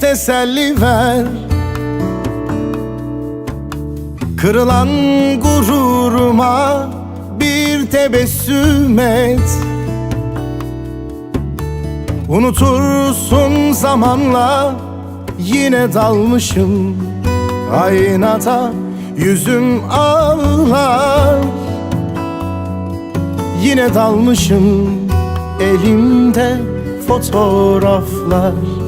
teselli ver. Kırılan gururuma bir tebessüm et. Unutursun zamanla yine dalmışım. Aynada yüzüm ağlar. Yine dalmışım elimde fotoğraflar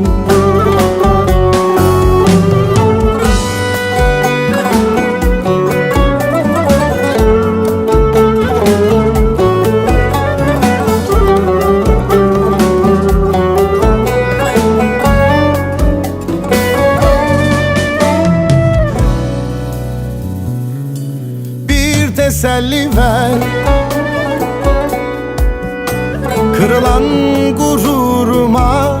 teselli ver. Kırılan gururuma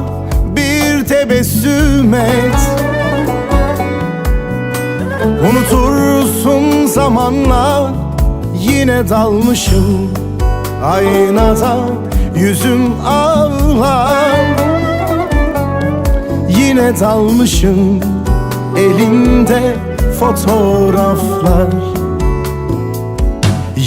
bir tebessüm et. Unutursun zamanla yine dalmışım. Aynada yüzüm ağlar. Yine dalmışım elimde fotoğraflar